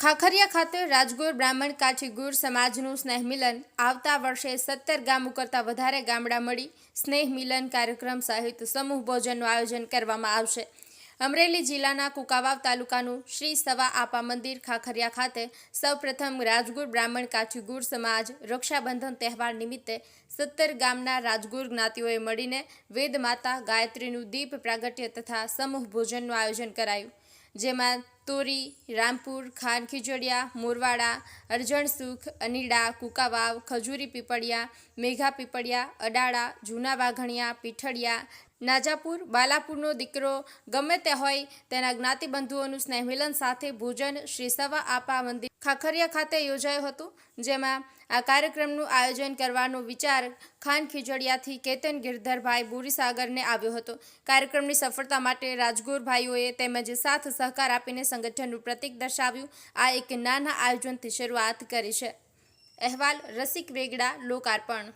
ખાખરિયા ખાતે રાજગોર બ્રાહ્મણ કાઠી ગુર સમાજનું સ્નેહ મિલન આવતા વર્ષે સત્તર ગામો કરતાં વધારે ગામડા મળી સ્નેહ મિલન કાર્યક્રમ સહિત સમૂહ ભોજનનું આયોજન કરવામાં આવશે. અમરેલી જિલ્લાના કુકાવાવ તાલુકાનું શ્રી સવા આપા મંદિર ખાખરિયા ખાતે સૌપ્રથમ રાજગુર બ્રાહ્મણ કાઠી ગુર સમાજ રક્ષાબંધન તહેવાર નિમિત્તે સત્તર ગામના રાજગુર જ્ઞાતિઓએ મળીને વેદ માતા ગાયત્રીનું દીપ પ્રાગટ્ય તથા સમૂહ ભોજનનું આયોજન કરાયું. જેમાં તોરી, રામપુર ખાન ખીજડીયા, મોરવાડા અરજણસુખ અનીડા, કુકાવાવ, ખજૂરી પીપળિયા, મેઘા પીપળિયા, અડાળા, જૂના વાઘણિયા, પીઠળિયા નાજાપુર, બાલાપુરનો દીકરો ગમે તે હોય તેના જ્ઞાતિબંધુઓનું સ્નેહમિલન સાથે ભોજન શ્રી સવા આપા મંદિર ખાખરિયા ખાતે યોજાયું હતું, જેમાં આ કાર્યક્રમનું આયોજન કરવાનો વિચાર ખાન ખીજડિયાથી કેતન ગિરધરભાઈ બુરીસાગરને આવ્યો હતો. કાર્યક્રમની સફળતા માટે રાજગોરભાઈઓએ તેમજ સાથ સહકાર આપીને સંગઠનનું પ્રતિક દર્શાવ્યું. આ એક નાના આયોજનથી શરૂઆત કરી છે. અહેવાલ રસિક વેગડા, લોકાર્પણ.